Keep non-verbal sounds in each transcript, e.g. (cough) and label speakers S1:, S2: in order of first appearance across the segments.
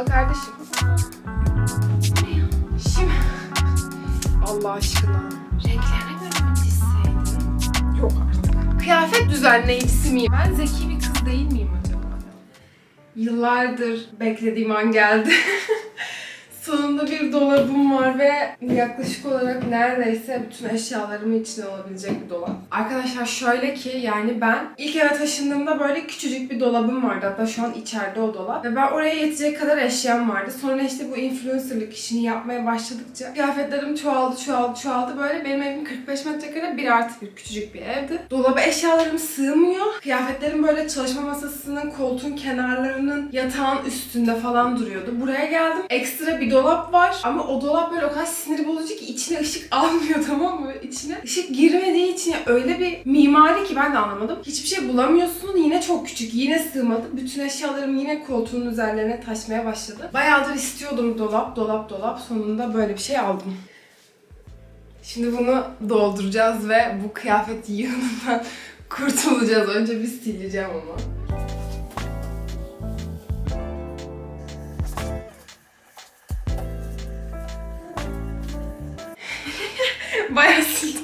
S1: topla kardeşim. Şimdi Allah aşkına. Renklerine göre mi dizseydin? Yok artık. Kıyafet düzenleyicisi miyim? Ben zeki bir kız değil miyim acaba? Yıllardır beklediğim an geldi. (laughs) Sonunda bir dolabım var ve yaklaşık olarak neredeyse bütün eşyalarımın içine olabilecek bir dolap. Arkadaşlar şöyle ki yani ben ilk eve taşındığımda böyle küçücük bir dolabım vardı. Hatta şu an içeride o dolap. Ve ben oraya yetecek kadar eşyam vardı. Sonra işte bu influencerlık işini yapmaya başladıkça kıyafetlerim çoğaldı çoğaldı çoğaldı. Böyle benim evim 45 metrekare bir artı bir küçücük bir evdi. Dolaba eşyalarım sığmıyor. Kıyafetlerim böyle çalışma masasının, koltuğun kenarlarının, yatağın üstünde falan duruyordu. Buraya geldim. Ekstra bir dolap var ama o dolap böyle o kadar sinir bozucu ki içine ışık (laughs) almıyor tamam mı? İçine ışık girmediği için öyle bir mimari ki ben de anlamadım. Hiçbir şey bulamıyorsun. Yine çok küçük. Yine sığmadı. Bütün eşyalarım yine koltuğun üzerlerine taşmaya başladı. Bayağıdır istiyordum dolap, dolap, dolap. Sonunda böyle bir şey aldım. Şimdi bunu dolduracağız ve bu kıyafet yığınından (laughs) kurtulacağız. Önce bir sileceğim ama. (laughs) Bayağı sildim.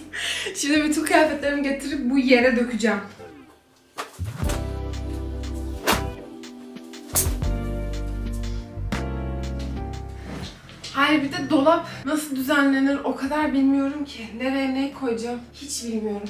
S1: Şimdi bütün kıyafetlerimi getirip bu yere dökeceğim. Hayır bir de dolap nasıl düzenlenir o kadar bilmiyorum ki. Nereye ne koyacağım hiç bilmiyorum.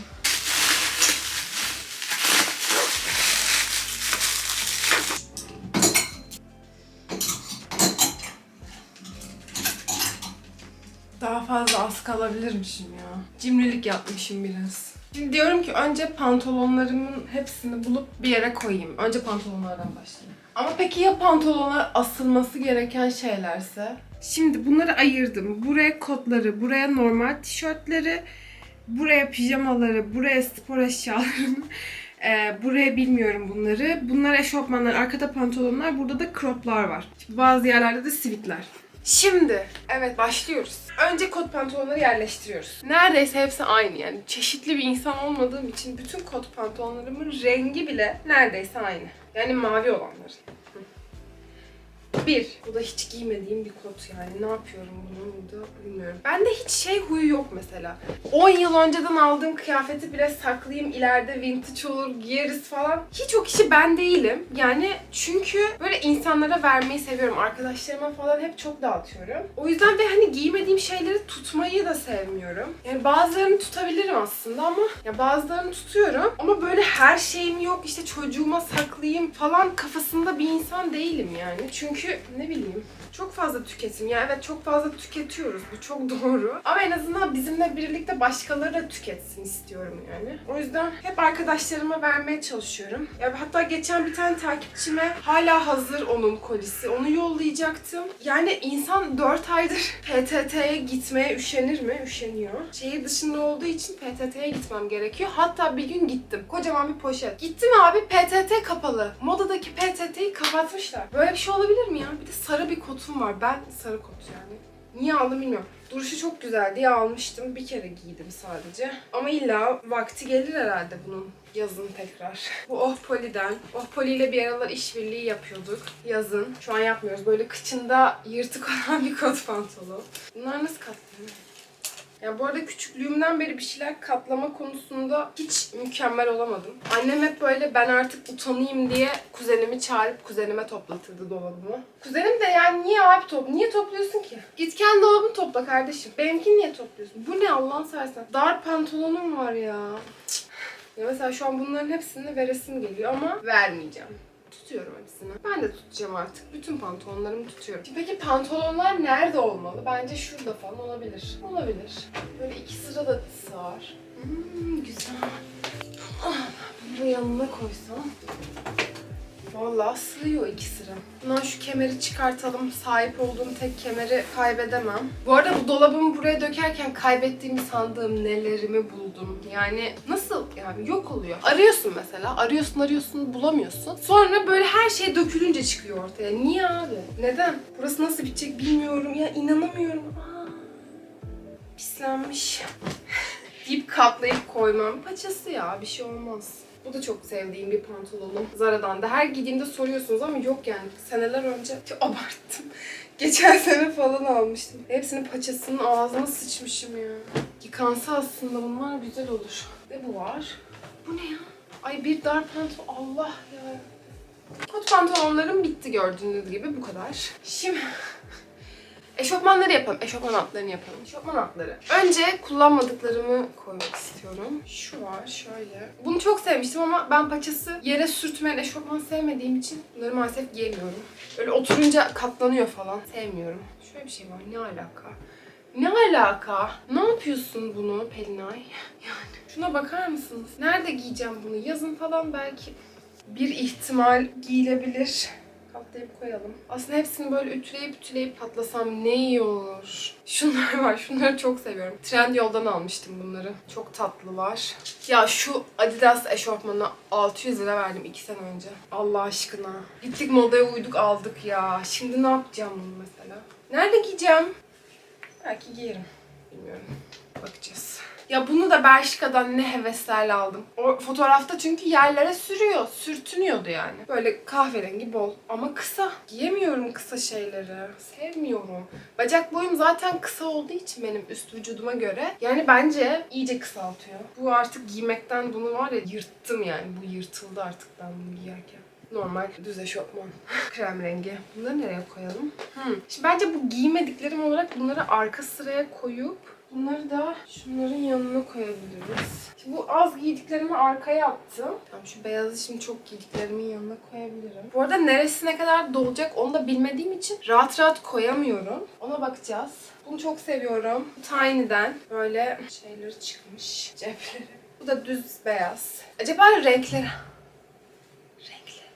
S1: Fazla az kalabilirmişim ya. Cimrilik yapmışım biraz. Şimdi diyorum ki önce pantolonlarımın hepsini bulup bir yere koyayım. Önce pantolonlardan başlayayım. Ama peki ya pantolonlar asılması gereken şeylerse? Şimdi bunları ayırdım. Buraya kotları, buraya normal tişörtleri, buraya pijamaları, buraya spor eşyalarını, (laughs) e, buraya bilmiyorum bunları. Bunlar eşofmanlar, arkada pantolonlar, burada da croplar var. Bazı yerlerde de sivitler. Şimdi evet başlıyoruz. Önce kot pantolonları yerleştiriyoruz. Neredeyse hepsi aynı yani. Çeşitli bir insan olmadığım için bütün kot pantolonlarımın rengi bile neredeyse aynı. Yani mavi olanları. Bir. Bu da hiç giymediğim bir kot yani. Ne yapıyorum bunu burada bilmiyorum. Bende hiç şey huyu yok mesela. 10 yıl önceden aldığım kıyafeti bile saklayayım ileride vintage olur giyeriz falan. Hiç o kişi ben değilim. Yani çünkü böyle insanlara vermeyi seviyorum. Arkadaşlarıma falan hep çok dağıtıyorum. O yüzden ve hani giymediğim şeyleri tutmayı da sevmiyorum. Yani bazılarını tutabilirim aslında ama ya bazılarını tutuyorum ama böyle her şeyim yok işte çocuğuma saklayayım falan kafasında bir insan değilim yani. Çünkü ne bileyim çok fazla tüketim. Ya evet çok fazla tüketiyoruz. Bu çok (laughs) doğru. Ama en azından bizimle birlikte başkaları da tüketsin istiyorum yani. O yüzden hep arkadaşlarıma vermeye çalışıyorum. Ya hatta geçen bir tane takipçime hala hazır onun kolisi. Onu yollayacaktım. Yani insan 4 aydır (laughs) PTT'ye gitmeye üşenir mi? Üşeniyor. Şehir dışında olduğu için PTT'ye gitmem gerekiyor. Hatta bir gün gittim. Kocaman bir poşet. Gittim abi PTT kapalı. Modadaki PTT'yi kapatmışlar. Böyle bir şey olabilir mi ya? Bir de sarı bir kotum var. Ben sarı kot yani. Niye aldım bilmiyorum. Duruşu çok güzel diye almıştım. Bir kere giydim sadece. Ama illa vakti gelir herhalde bunun yazın tekrar. (laughs) Bu Oh Poli'den. Oh Poli ile bir aralar işbirliği yapıyorduk yazın. Şu an yapmıyoruz. Böyle kıçında yırtık olan (laughs) bir kot pantolon. Bunlar nasıl katlanıyor? Ya bu arada küçüklüğümden beri bir şeyler katlama konusunda hiç mükemmel olamadım. Annem hep böyle ben artık utanayım diye kuzenimi çağırıp kuzenime toplatırdı dolabımı. Kuzenim de yani niye abi top niye topluyorsun ki? Git kendi dolabını topla kardeşim. Benimkini niye topluyorsun? Bu ne Allah'ın seversen? Dar pantolonum var ya. Ya mesela şu an bunların hepsini veresim geliyor ama vermeyeceğim. Tutuyorum hepsini. Ben de tutacağım artık. Bütün pantolonlarımı tutuyorum. Peki pantolonlar nerede olmalı? Bence şurada falan olabilir. Olabilir. Böyle iki sıra da sığar. Hmm, güzel. Ah, bunu yanına koysam. Vallahi sığıyor iki sıra. Bundan şu kemeri çıkartalım. Sahip olduğum tek kemeri kaybedemem. Bu arada bu dolabımı buraya dökerken kaybettiğimi sandığım nelerimi buldum. Yani nasıl yani yok oluyor. Arıyorsun mesela. Arıyorsun arıyorsun bulamıyorsun. Sonra böyle her şey dökülünce çıkıyor ortaya. Niye abi? Neden? Burası nasıl bitecek bilmiyorum. Ya inanamıyorum. Aa, pislenmiş. (laughs) deyip katlayıp koymam. Paçası ya bir şey olmaz. Bu da çok sevdiğim bir pantolonum. Zara'dan da. Her giydiğimde soruyorsunuz ama yok yani. Seneler önce (laughs) abarttım. Geçen sene falan almıştım. Hepsinin paçasının ağzına sıçmışım ya. Yıkansa aslında bunlar güzel olur. Ne bu var? Bu ne ya? Ay bir dar pantolon. Allah ya. Kot pantolonlarım bitti gördüğünüz gibi bu kadar. Şimdi eşofmanları yapalım. Eşofman altlarını yapalım. Eşofman altları. Önce kullanmadıklarımı koymak istiyorum. Şu var şöyle. Bunu çok sevmiştim ama ben paçası yere sürtmeyen eşofman sevmediğim için bunları maalesef giyemiyorum. Böyle oturunca katlanıyor falan. Sevmiyorum. Şöyle bir şey var. Ne alaka? Ne alaka? Ne yapıyorsun bunu Pelinay? (laughs) Yani şuna bakar mısınız? Nerede giyeceğim bunu? Yazın falan belki bir ihtimal giyilebilir. Katlayıp koyalım. Aslında hepsini böyle ütüleyip ütüleyip patlasam ne iyi olur. Şunlar (laughs) var. Şunları çok seviyorum. Trendyol'dan almıştım bunları. Çok tatlılar. Ya şu Adidas eşofmanı 600 lira verdim 2 sene önce. Allah aşkına. Gittik modaya uyduk aldık ya. Şimdi ne yapacağım bunu mesela? Nerede giyeceğim? Belki giyerim. Bilmiyorum. Bakacağız. Ya bunu da Bershka'dan ne heveslerle aldım. O fotoğrafta çünkü yerlere sürüyor. Sürtünüyordu yani. Böyle kahverengi bol ama kısa. Giyemiyorum kısa şeyleri. Sevmiyorum. Bacak boyum zaten kısa olduğu için benim üst vücuduma göre. Yani bence iyice kısaltıyor. Bu artık giymekten bunu var ya yırttım yani. Bu yırtıldı artık ben bunu giyerken. Normal düz eşofman. (laughs) Krem rengi. Bunları nereye koyalım? Hmm. Şimdi bence bu giymediklerim olarak bunları arka sıraya koyup bunları da şunların yanına koyabiliriz. Şimdi bu az giydiklerimi arkaya attım. Tamam şu beyazı şimdi çok giydiklerimin yanına koyabilirim. Bu arada neresine kadar dolacak onu da bilmediğim için rahat rahat koyamıyorum. Ona bakacağız. Bunu çok seviyorum. Tiny'den böyle şeyleri çıkmış. Cepleri. Bu da düz beyaz. Acaba renkleri... Renkleri...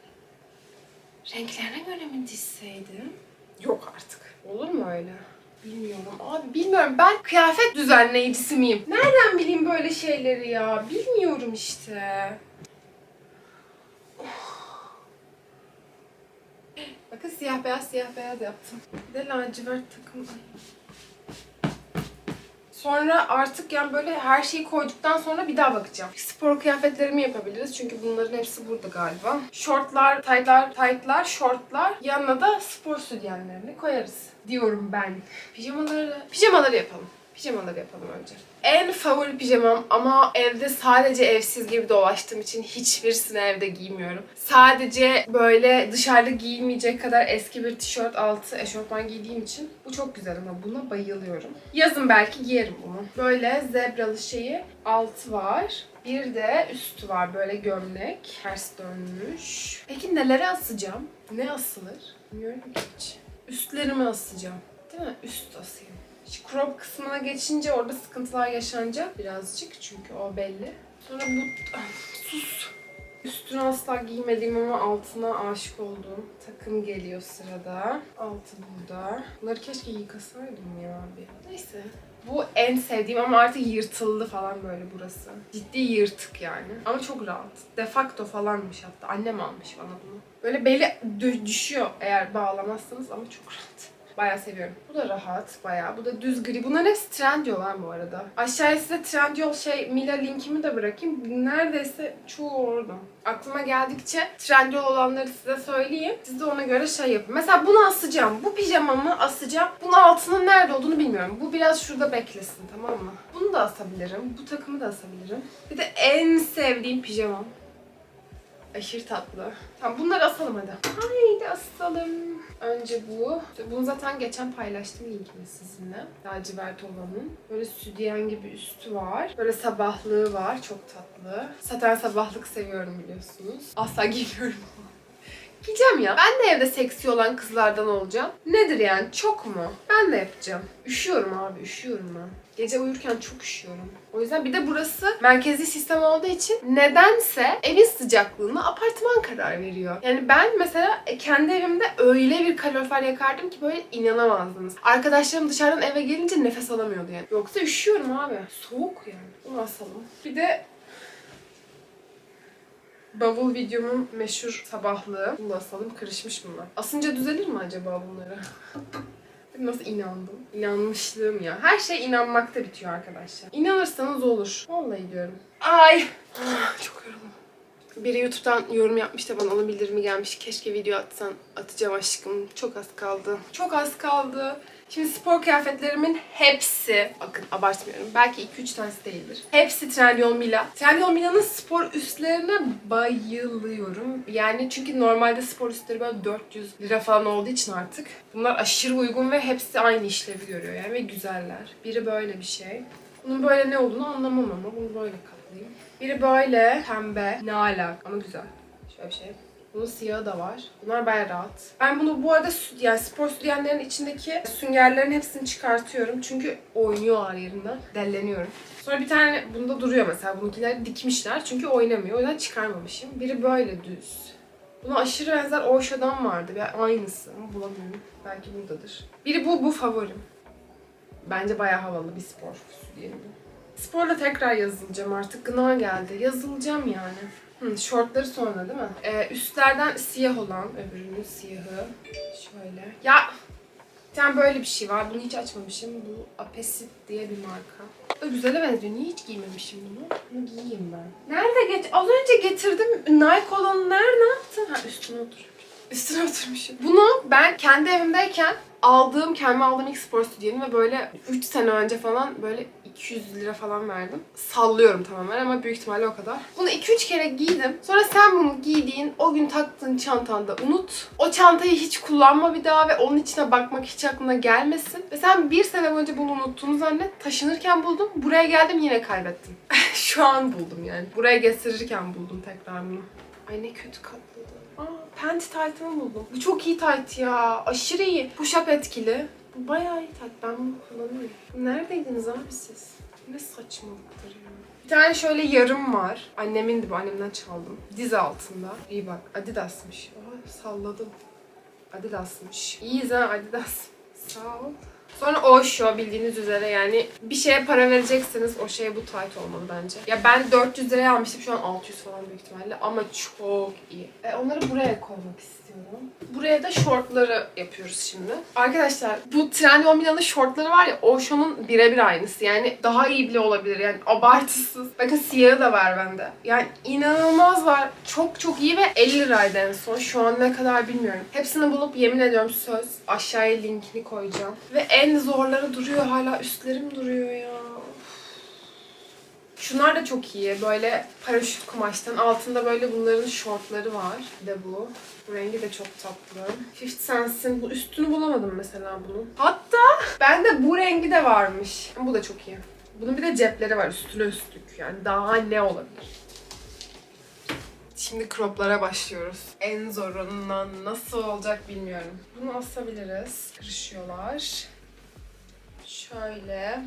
S1: Renklerine göre mi dizseydim? Yok artık. Olur mu öyle? Bilmiyorum abi bilmiyorum ben kıyafet düzenleyicisi miyim? Nereden bileyim böyle şeyleri ya? Bilmiyorum işte. Bakın siyah beyaz siyah beyaz yaptım. Bir de lacivert takım. Sonra artık yani böyle her şeyi koyduktan sonra bir daha bakacağım. Spor kıyafetlerimi yapabiliriz çünkü bunların hepsi burada galiba. Şortlar, taytlar, taytlar, şortlar. Yanına da spor sütyenlerini koyarız diyorum ben. Pijamaları, pijamaları yapalım. Pijamaları yapalım önce. En favori pijamam ama evde sadece evsiz gibi dolaştığım için hiçbirisini evde giymiyorum. Sadece böyle dışarıda giyilmeyecek kadar eski bir tişört altı eşofman giydiğim için bu çok güzel ama buna bayılıyorum. Yazın belki giyerim bunu. Böyle zebralı şeyi altı var. Bir de üstü var böyle gömlek. Ters dönmüş. Peki nelere asacağım? Ne asılır? Bilmiyorum ki hiç. Üstlerimi asacağım. Değil mi? Üst asayım. Crop kısmına geçince orada sıkıntılar yaşanacak birazcık çünkü o belli. Sonra bu... (sighs) Sus! Üstüne asla giymediğim ama altına aşık olduğum takım geliyor sırada. Altı burada. Bunları keşke yıkasaydım ya abi. Neyse. Bu en sevdiğim ama artık yırtıldı falan böyle burası. Ciddi yırtık yani. Ama çok rahat. Defakto falanmış hatta. Annem almış bana bunu. Böyle beli düşüyor eğer bağlamazsanız ama çok rahat. Bayağı seviyorum. Bu da rahat bayağı. Bu da düz gri. Bunların hepsi Trendyol ha bu arada. Aşağıya size Trendyol şey Mila linkimi de bırakayım. Neredeyse çoğu orada. Aklıma geldikçe Trendyol olanları size söyleyeyim. Siz de ona göre şey yapın. Mesela bunu asacağım. Bu pijamamı asacağım. Bunun altının nerede olduğunu bilmiyorum. Bu biraz şurada beklesin tamam mı? Bunu da asabilirim. Bu takımı da asabilirim. Bir de en sevdiğim pijamam. Aşırı tatlı. Tamam bunları asalım hadi. Haydi asalım. Önce bu. Bunu zaten geçen paylaştım linkini sizinle. Lacivert olanın. Böyle südyen gibi üstü var. Böyle sabahlığı var. Çok tatlı. Zaten sabahlık seviyorum biliyorsunuz. Asla giymiyorum ama. Giyeceğim ya. Ben de evde seksi olan kızlardan olacağım. Nedir yani? Çok mu? Ben de yapacağım. Üşüyorum abi. Üşüyorum ben. Gece uyurken çok üşüyorum. O yüzden bir de burası merkezi sistem olduğu için nedense evin sıcaklığına apartman karar veriyor. Yani ben mesela kendi evimde öyle bir kalorifer yakardım ki böyle inanamazdınız. Arkadaşlarım dışarıdan eve gelince nefes alamıyordu yani. Yoksa üşüyorum abi. Soğuk yani. Bunu asalım. Bir de Bavul videomun meşhur sabahlığı. Bunu da asalım. Kırışmış bunlar. Asınca düzelir mi acaba bunları? (laughs) Nasıl inandım? İnanmışlığım ya. Her şey inanmakta bitiyor arkadaşlar. İnanırsanız olur. Vallahi diyorum. Ay! Ah, Çok yoruldum. Biri YouTube'dan yorum yapmış da bana onun bildirimi gelmiş. Keşke video atsan. Atacağım aşkım. Çok az kaldı. Çok az kaldı. Şimdi spor kıyafetlerimin hepsi, bakın abartmıyorum, belki 2-3 tanesi değildir. Hepsi Trendyol Mila. Trendyol Mila'nın spor üstlerine bayılıyorum. Yani çünkü normalde spor üstleri böyle 400 lira falan olduğu için artık bunlar aşırı uygun ve hepsi aynı işlevi görüyor yani ve güzeller. Biri böyle bir şey. Bunun böyle ne olduğunu anlamam ama bunu böyle katlayayım. Biri böyle pembe. Ne alaka ama güzel. Şöyle bir şey. Bunun siyahı da var. Bunlar bayağı rahat. Ben bunu bu arada yani spor sütyenlerin içindeki süngerlerin hepsini çıkartıyorum. Çünkü oynuyorlar yerinden. Delleniyorum. Sonra bir tane bunda duruyor mesela. Bununkiler dikmişler. Çünkü oynamıyor. O yüzden çıkarmamışım. Biri böyle düz. Buna aşırı benzer Osha'dan vardı. Ve aynısı ama bulamıyorum. Belki buradadır. Biri bu, bu favorim. Bence bayağı havalı bir spor bu. Sporla tekrar yazılacağım artık. Gına geldi. Yazılacağım yani. Hı, şortları sonra değil mi? Ee, üstlerden siyah olan, öbürünün siyahı. Şöyle. Ya bir tane böyle bir şey var. Bunu hiç açmamışım. Bu Apesit diye bir marka. Da güzele benziyor. Niye hiç giymemişim bunu? Bunu giyeyim ben. Nerede geç? Az önce getirdim. Nike olanı nerede? Ne yaptın? Ha üstüne otur. Üstüne oturmuşum. Bunu ben kendi evimdeyken aldığım, kendime aldığım ilk spor stüdyonu ve böyle 3 sene önce falan böyle 200 lira falan verdim. Sallıyorum tamamen ama büyük ihtimalle o kadar. Bunu 2-3 kere giydim. Sonra sen bunu giydiğin, o gün taktığın çantanda unut. O çantayı hiç kullanma bir daha ve onun içine bakmak hiç aklına gelmesin. Ve sen bir sene önce bunu unuttuğunu zannet. Taşınırken buldum. Buraya geldim yine kaybettim. (laughs) Şu an buldum yani. Buraya getirirken buldum tekrar bunu. Ay ne kötü katladı. Panty tight'ımı buldum. Bu çok iyi tight ya. Aşırı iyi. Push-up etkili. Bu bayağı iyi tight. Ben bunu kullanıyorum. Neredeydiniz abi siz? Ne saçmalıktır ya. Bir tane şöyle yarım var. Annemindi bu. Annemden çaldım. Diz altında. İyi bak. Adidas'mış. Aa, salladım. Adidas'mış. İyiyiz ha Adidas. Sağ ol. Sonra Osho bildiğiniz üzere yani bir şeye para verecekseniz o şeye bu tight olmalı bence. Ya ben 400 liraya almıştım şu an 600 falan büyük ihtimalle ama çok iyi. E, onları buraya koymak istiyorum. Buraya da şortları yapıyoruz şimdi. Arkadaşlar bu Trendyol Mila'nın şortları var ya Osho'nun birebir aynısı. Yani daha iyi bile olabilir yani abartısız. Bakın siyahı da var bende. Yani inanılmaz var. Çok çok iyi ve 50 liraydı en son. Şu an ne kadar bilmiyorum. Hepsini bulup yemin ediyorum söz aşağıya linkini koyacağım. Ve en zorları duruyor hala üstlerim duruyor ya. Şunlar da çok iyi. Böyle paraşüt kumaştan. Altında böyle bunların şortları var. Bir de bu. Rengi de çok tatlı. Fifty Cents'in bu üstünü bulamadım mesela bunun. Hatta bende bu rengi de varmış. Bu da çok iyi. Bunun bir de cepleri var üstüne üstlük. Yani daha ne olabilir? Şimdi croplara başlıyoruz. En zorundan nasıl olacak bilmiyorum. Bunu asabiliriz. Kırışıyorlar. Şöyle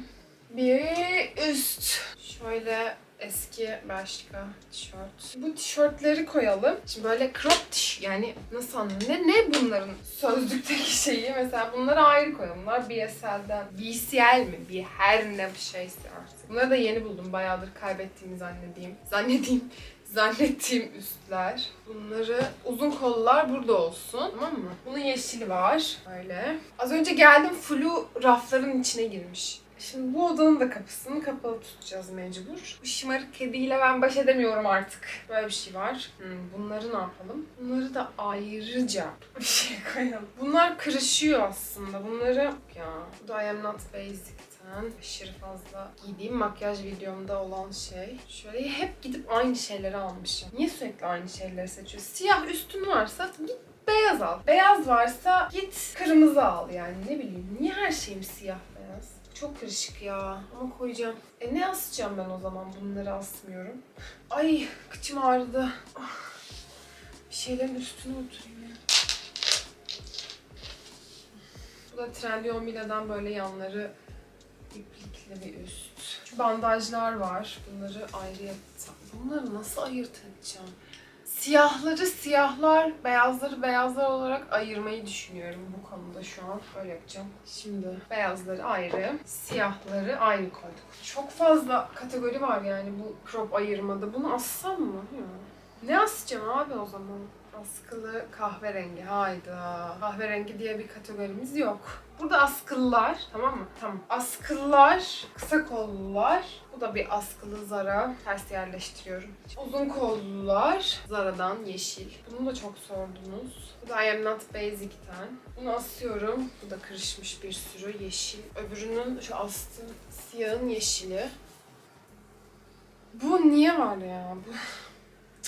S1: bir üst. Şöyle eski başka tişört. Bu tişörtleri koyalım. Şimdi böyle crop tiş yani nasıl anlayayım? Ne, ne bunların sözlükteki şeyi? Mesela bunları ayrı koyalım. Bunlar BSL'den. BCL mi? Bir her ne bir şeyse artık. Bunları da yeni buldum. Bayağıdır kaybettiğimi zannedeyim. Zannedeyim zannettiğim üstler. Bunları uzun kollular burada olsun. Tamam mı? Bunun yeşili var. Böyle. Az önce geldim flu rafların içine girmiş. Şimdi bu odanın da kapısını kapalı tutacağız mecbur. Bu şımarık kediyle ben baş edemiyorum artık. Böyle bir şey var. Hmm, bunları ne yapalım? Bunları da ayrıca bir şey koyalım. Bunlar kırışıyor aslında. Bunları... Ya bu da I am not basic'ten aşırı fazla giydiğim makyaj videomda olan şey. Şöyle hep gidip aynı şeyleri almışım. Niye sürekli aynı şeyleri seçiyorsun? Siyah üstün varsa git beyaz al. Beyaz varsa git kırmızı al yani ne bileyim. Niye her şeyim siyah? Çok karışık ya. Ama koyacağım. E ne asacağım ben o zaman? Bunları asmıyorum. Ay kıçım ağrıdı. Ah. Bir şeylerin üstüne oturayım ya. Bu da Trendyol Mila'dan böyle yanları iplikli bir üst. Şu bandajlar var. Bunları ayrı. Bunları nasıl ayırt edeceğim? Siyahları siyahlar, beyazları beyazlar olarak ayırmayı düşünüyorum bu konuda şu an. Öyle yapacağım. Şimdi beyazları ayrı, siyahları ayrı koyduk. Çok fazla kategori var yani bu crop ayırmada. Bunu assam mı? Ne asacağım abi o zaman? Askılı kahverengi. Hayda. Kahverengi diye bir kategorimiz yok. Burada askılılar. Tamam mı? Tamam. Askılılar, kısa kollular. Bu da bir askılı Zara. Ters yerleştiriyorum. Uzun kollular. Zara'dan yeşil. Bunu da çok sordunuz. Bu da I am not basic'ten. Bunu asıyorum. Bu da kırışmış bir sürü yeşil. Öbürünün şu astığım siyahın yeşili. Bu niye var ya? Bu...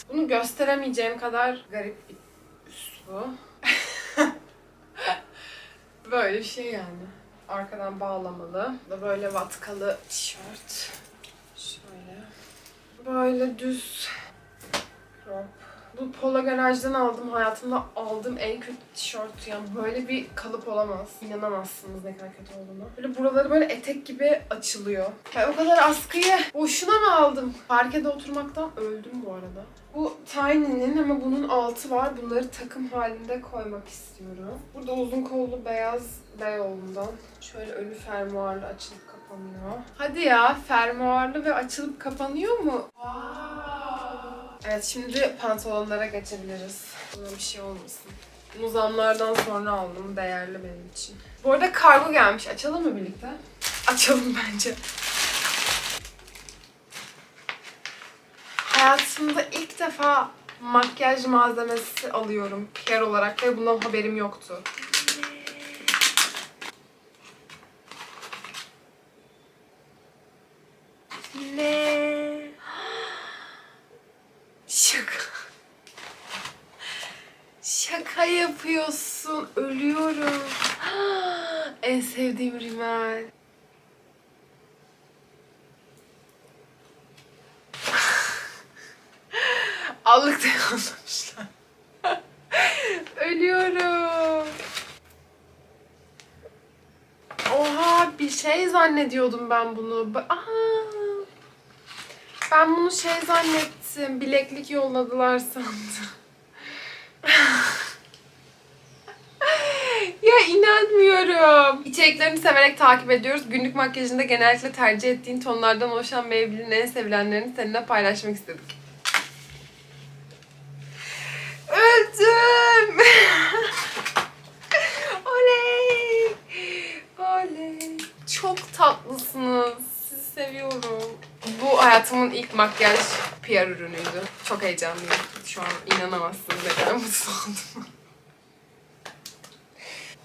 S1: Bunu gösteremeyeceğim kadar garip bir üst (laughs) böyle bir şey yani. Arkadan bağlamalı. Da böyle vatkalı tişört. Şöyle. Böyle düz crop. Bu Pola Garaj'dan aldım. Hayatımda aldığım en kötü tişört. Yani böyle bir kalıp olamaz. İnanamazsınız ne kadar kötü olduğunu. Böyle buraları böyle etek gibi açılıyor. Ya o kadar askıyı boşuna mı aldım? Parkede oturmaktan öldüm bu arada. Bu Tiny'nin ama bunun altı var. Bunları takım halinde koymak istiyorum. Burada uzun kollu beyaz Beyoğlu'ndan. Şöyle önü fermuarlı açılıp kapanıyor. Hadi ya fermuarlı ve açılıp kapanıyor mu? Evet şimdi pantolonlara geçebiliriz. Buna bir şey olmasın. Bunu zamlardan sonra aldım. Değerli benim için. Bu arada kargo gelmiş. Açalım mı birlikte? Açalım bence. Hayatımda ilk defa makyaj malzemesi alıyorum PR olarak ve bundan haberim yoktu. Ne? Şaka. Şaka yapıyorsun. Ölüyorum. en sevdiğim rimel. (laughs) Allıkta yollamışlar. (laughs) Ölüyorum. Oha bir şey zannediyordum ben bunu. Aha. Ben bunu şey zannettim. Bileklik yolladılar sandım. (laughs) ya inanmıyorum. İçeriklerini severek takip ediyoruz. Günlük makyajında genellikle tercih ettiğin tonlardan oluşan Maybelline'in en sevilenlerini seninle paylaşmak istedik. Öldüm. (laughs) Oley. Oley. Çok tatlısınız. Sizi seviyorum. Bu hayatımın ilk makyaj PR ürünüydü. Çok heyecanlıyım. Şu an inanamazsınız ne kadar mutlu oldum.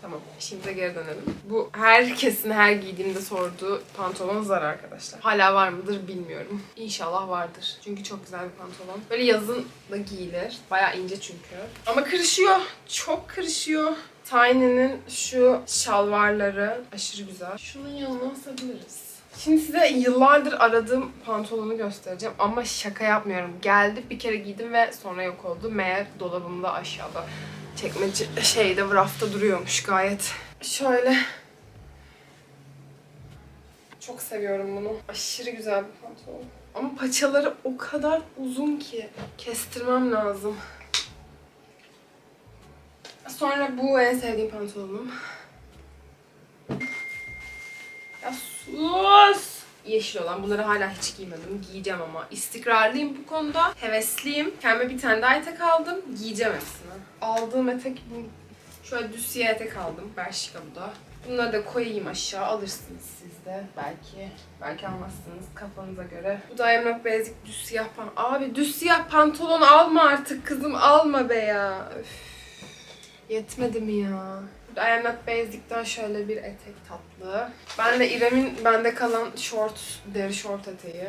S1: Tamam, işimize geri dönelim. Bu herkesin her giydiğimde sorduğu pantolon Zara arkadaşlar. Hala var mıdır bilmiyorum. İnşallah vardır. Çünkü çok güzel bir pantolon. Böyle yazın da giyilir. Bayağı ince çünkü. Ama kırışıyor. Çok kırışıyor. Tiny'nin şu şalvarları aşırı güzel. Şunun yanına asabiliriz. Şimdi size yıllardır aradığım pantolonu göstereceğim ama şaka yapmıyorum. Geldi bir kere giydim ve sonra yok oldu. Meğer dolabımda aşağıda çekmece şeyde rafta duruyormuş gayet. Şöyle. Çok seviyorum bunu. Aşırı güzel bir pantolon. Ama paçaları o kadar uzun ki kestirmem lazım. Sonra bu en sevdiğim pantolonum. Sus! Yeşil olan. Bunları hala hiç giymedim. Giyeceğim ama. İstikrarlıyım bu konuda. Hevesliyim. Kendime bir tane daha etek aldım. Giyeceğim hepsini. Aldığım etek bu. Şöyle düz siyah etek aldım. Bershka bu da. Bunları da koyayım aşağı. Alırsınız siz de. Belki. Belki almazsınız kafanıza göre. Bu da Emlak Basic düz siyah pantolon. Abi düz siyah pantolon alma artık kızım. Alma be ya. Üf. Yetmedi mi ya? Not basic'ten şöyle bir etek tatlı. Ben de İrem'in bende kalan short, deri short eteği.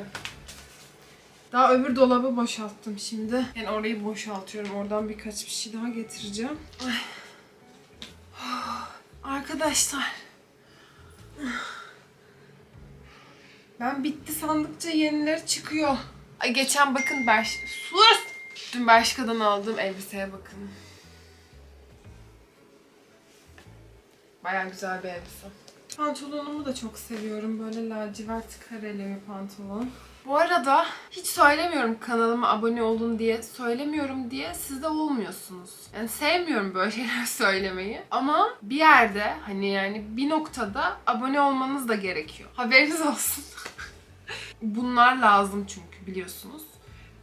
S1: Daha öbür dolabı boşalttım şimdi. Yani orayı boşaltıyorum. Oradan birkaç bir şey daha getireceğim. (sighs) Arkadaşlar. Ben bitti sandıkça yenileri çıkıyor. Ay geçen bakın Berş... Sus! Dün Bershka'dan aldığım elbiseye bakın. Bayağı güzel bir elbise. Pantolonumu da çok seviyorum. Böyle lacivert kareli bir pantolon. Bu arada hiç söylemiyorum kanalıma abone olun diye. Söylemiyorum diye siz de olmuyorsunuz. Yani sevmiyorum böyle (laughs) şeyler söylemeyi. Ama bir yerde hani yani bir noktada abone olmanız da gerekiyor. Haberiniz olsun. (laughs) Bunlar lazım çünkü biliyorsunuz.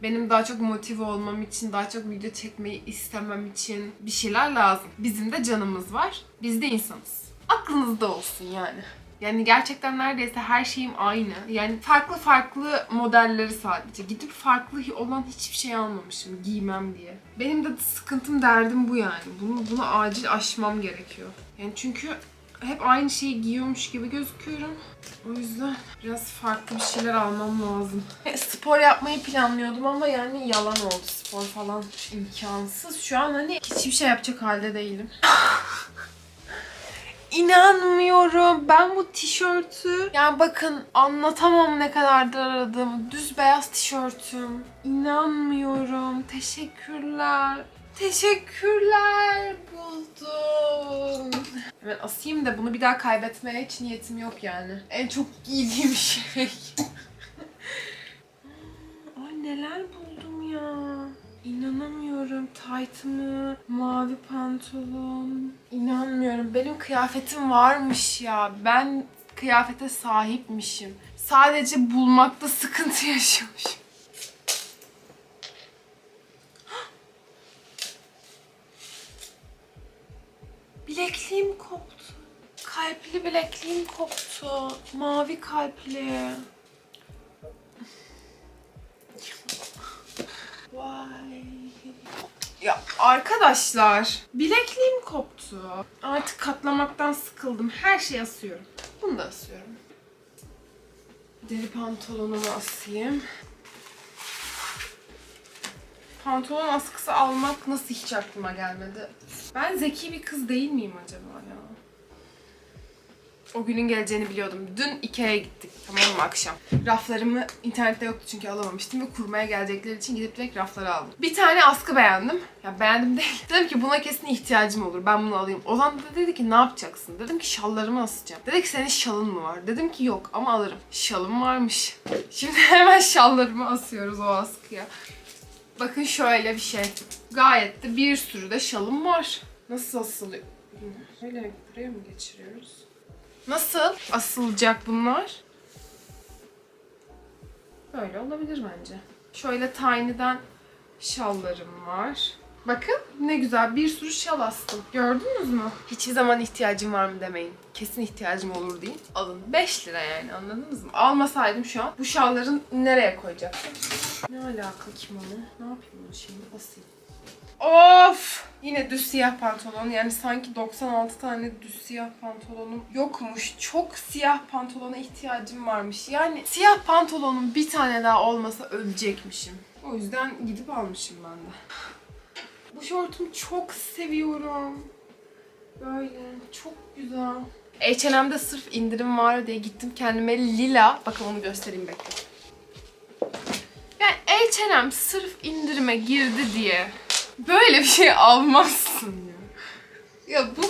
S1: Benim daha çok motive olmam için, daha çok video çekmeyi istemem için bir şeyler lazım. Bizim de canımız var. Biz de insanız. Aklınızda olsun yani. Yani gerçekten neredeyse her şeyim aynı. Yani farklı farklı modelleri sadece. Gidip farklı olan hiçbir şey almamışım giymem diye. Benim de sıkıntım derdim bu yani. Bunu, bunu acil aşmam gerekiyor. Yani çünkü hep aynı şeyi giyiyormuş gibi gözüküyorum. O yüzden biraz farklı bir şeyler almam lazım. E, Spor yapmayı planlıyordum ama yani yalan oldu spor falan. imkansız. Şu an hani hiçbir şey yapacak halde değilim. (laughs) İnanmıyorum. Ben bu tişörtü yani bakın anlatamam ne kadardır aradığımı. Düz beyaz tişörtüm. İnanmıyorum. Teşekkürler. Teşekkürler buldum. Hemen asayım da bunu bir daha kaybetmeye hiç niyetim yok yani. En çok giydiğim (laughs) şey. Ay neler buldum ya. İnanamıyorum. Taytımı, mavi pantolon. İnanmıyorum. Benim kıyafetim varmış ya. Ben kıyafete sahipmişim. Sadece bulmakta sıkıntı yaşamışım. Bilekliğim koptu. Kalpli bilekliğim koptu. Mavi kalpli. Vay. Ya arkadaşlar, bilekliğim koptu. Artık katlamaktan sıkıldım. Her şeyi asıyorum. Bunu da asıyorum. Deri pantolonumu asayım. Pantolon askısı almak nasıl hiç aklıma gelmedi? Ben zeki bir kız değil miyim acaba ya? O günün geleceğini biliyordum. Dün Ikea'ya gittik tamam mı akşam. Raflarımı internette yoktu çünkü alamamıştım ve kurmaya gelecekleri için gidip direkt rafları aldım. Bir tane askı beğendim. Ya beğendim (laughs) değil. Dedim ki buna kesin ihtiyacım olur. Ben bunu alayım. Ozan da dedi ki ne yapacaksın? Dedim ki şallarımı asacağım. Dedi ki senin şalın mı var? Dedim ki yok ama alırım. Şalım varmış. Şimdi (laughs) hemen şallarımı asıyoruz o askıya. Bakın şöyle bir şey. Gayet de bir sürü de şalım var. Nasıl asılıyor? Şöyle buraya mı geçiriyoruz? Nasıl asılacak bunlar? Böyle olabilir bence. Şöyle Tiny'den şallarım var. Bakın ne güzel bir sürü şal astım. Gördünüz mü? Hiçbir zaman ihtiyacım var mı demeyin. Kesin ihtiyacım olur deyin. Alın. 5 lira yani anladınız mı? Almasaydım şu an bu şalların nereye koyacaktım? Ne alaka kim onu? Ne yapayım bunu şimdi? Asayım. Of! Yine düz siyah pantolon. Yani sanki 96 tane düz siyah pantolonum yokmuş. Çok siyah pantolona ihtiyacım varmış. Yani siyah pantolonun bir tane daha olmasa ölecekmişim. O yüzden gidip almışım ben de. Bu şortumu çok seviyorum. Böyle çok güzel. H&M'de sırf indirim var diye gittim kendime lila. Bakın onu göstereyim bekle. Yani H&M sırf indirime girdi diye böyle bir şey almazsın ya. Ya bu (laughs)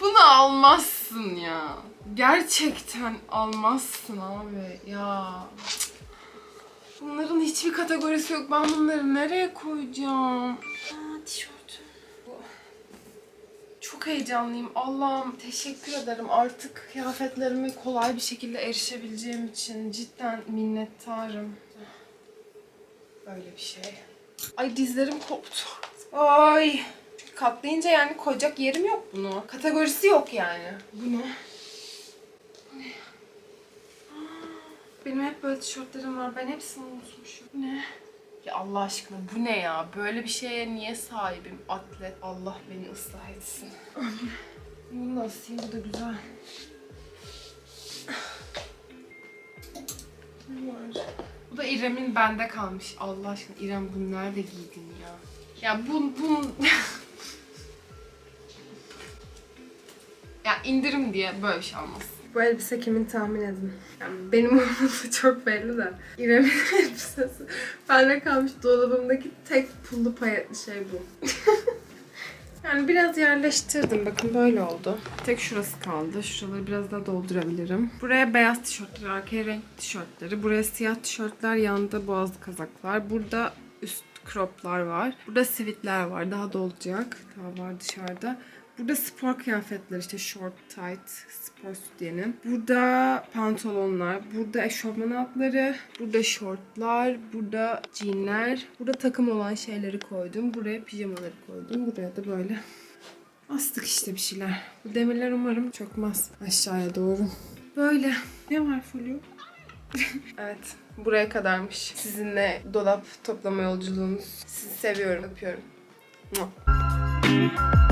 S1: bunu almazsın ya. Gerçekten almazsın abi ya. Bunların hiçbir kategorisi yok. Ben bunları nereye koyacağım? Aa tişörtüm. Bu. Çok heyecanlıyım. Allah'ım teşekkür ederim. Artık kıyafetlerime kolay bir şekilde erişebileceğim için cidden minnettarım. Böyle bir şey. Ay dizlerim koptu. Ay. Katlayınca yani koyacak yerim yok bunu. Kategorisi yok yani. Bu ne? Bu ne? Aa, Benim hep böyle tişörtlerim var. Ben hepsini unutmuşum. Bu ne? Ya Allah aşkına bu ne ya? Böyle bir şeye niye sahibim? Atlet. Allah beni ıslah etsin. Bunu da asayım. Bu da güzel. Ne var? Bu da İrem'in bende kalmış. Allah aşkına İrem bunu nerede giydin ya? Ya bu bu (laughs) Ya indirim diye böyle bir şey olmaz. Bu elbise kimin tahmin edin. Yani benim (laughs) olması çok belli de. İrem'in (laughs) elbisesi. Bende kalmış dolabımdaki tek pullu payetli şey bu. Yani biraz yerleştirdim. Bakın böyle oldu. Tek şurası kaldı. Şuraları biraz daha doldurabilirim. Buraya beyaz tişörtler, arkaya renk tişörtleri. Buraya siyah tişörtler, yanında boğazlı kazaklar. Burada üst croplar var. Burada sivitler var. Daha da olacak. Daha var dışarıda. Burada spor kıyafetler işte short tight spor sütyenin. Burada pantolonlar, burada eşofman altları, burada şortlar, burada jeanler, burada takım olan şeyleri koydum. Buraya pijamaları koydum. Buraya da böyle astık işte bir şeyler. Bu demirler umarım çökmez aşağıya doğru. Böyle. Ne var Fulu? (laughs) evet. Buraya kadarmış. Sizinle dolap toplama yolculuğumuz. Sizi seviyorum. Öpüyorum. Mua.